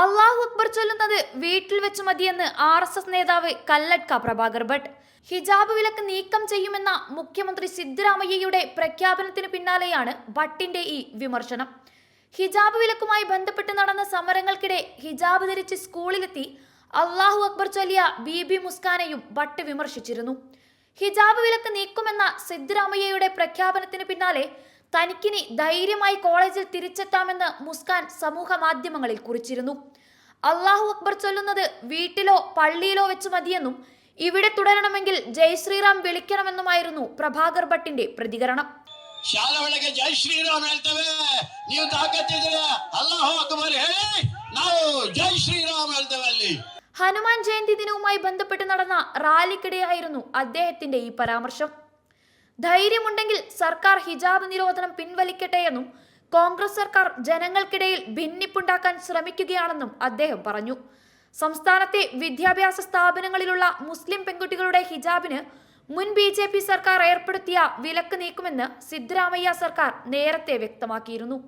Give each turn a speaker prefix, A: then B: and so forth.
A: അള്ളാഹു അക്ബർ ചൊല്ലുന്നത് വീട്ടിൽ വെച്ച് മതിയെന്ന് ആർ എസ് എസ് നേതാവ് കല്ലട്ക പ്രഭാകർ ഭട്ട്. ഹിജാബ് വിലക്ക് നീക്കം ചെയ്യുമെന്ന മുഖ്യമന്ത്രി സിദ്ധരാമയ്യയുടെ പ്രഖ്യാപനത്തിന് പിന്നാലെയാണ് ഭട്ടിന്റെ ഈ വിമർശനം. ഹിജാബ് വിലക്കുമായി ബന്ധപ്പെട്ട് നടന്ന സമരങ്ങൾക്കിടെ ഹിജാബ് ധരിച്ച് സ്കൂളിലെത്തി അള്ളാഹു അക്ബർ ചൊല്ലിയ ബി ബി മുസ്കാനെയും ഭട്ട് വിമർശിച്ചിരുന്നു. ഹിജാബ് വിലക്ക് നീക്കുമെന്ന സിദ്ധരാമയ്യയുടെ പ്രഖ്യാപനത്തിന് പിന്നാലെ തനിക്കിനി ധൈര്യമായി കോളേജിൽ തിരിച്ചെത്താമെന്ന് മുസ്കാൻ സമൂഹ മാധ്യമങ്ങളിൽ കുറിച്ചിരുന്നു അള്ളാഹു അക്ബർ ചൊല്ലുന്നത് വീട്ടിലോ പള്ളിയിലോ വെച്ച് മതിയെന്നും ഇവിടെ തുടരണമെങ്കിൽ ജയ് ശ്രീറാം വിളിക്കണമെന്നുമായിരുന്നു പ്രഭാകർ ഭട്ടിന്റെ പ്രതികരണം
B: ಶಾಲೆ ಒಳಗೆ ಜೈ ಶ್ರೀರಾಮ್ ಹೇಳ್ತೇವೆ ನೀವು ತಾಕತ್ತಿದ್ರೆ ಅಲ್ಲಾಹು ಅಕ್ಬರ್ ಹೇಳಿ ನಾವು ಜೈ ಶ್ರೀರಾಮ್ ಹೇಳ್ತೇವೆ ಅಲ್ಲಿ
A: ഹനുമാൻ ജയന്തി ദിനവുമായി ബന്ധപ്പെട്ട് നടന്ന റാലിക്കിടെയായിരുന്നു അദ്ദേഹത്തിന്റെ ഈ പരാമർശം ധൈര്യമുണ്ടെങ്കിൽ സർക്കാർ ഹിജാബ് നിരോധനം പിൻവലിക്കട്ടെ എന്നും കോൺഗ്രസ് സർക്കാർ ജനങ്ങൾക്കിടയിൽ ഭിന്നിപ്പുണ്ടാക്കാൻ ശ്രമിക്കുകയാണെന്നും അദ്ദേഹം പറഞ്ഞു. സംസ്ഥാനത്തെ വിദ്യാഭ്യാസ സ്ഥാപനങ്ങളിലുള്ള മുസ്ലിം പെൺകുട്ടികളുടെ ഹിജാബിന് മുൻ ബി ജെ പി സർക്കാർ ഏർപ്പെടുത്തിയ വിലക്ക് നീക്കുമെന്ന് സിദ്ധരാമയ്യ സർക്കാർ നേരത്തെ വ്യക്തമാക്കിയിരുന്നു.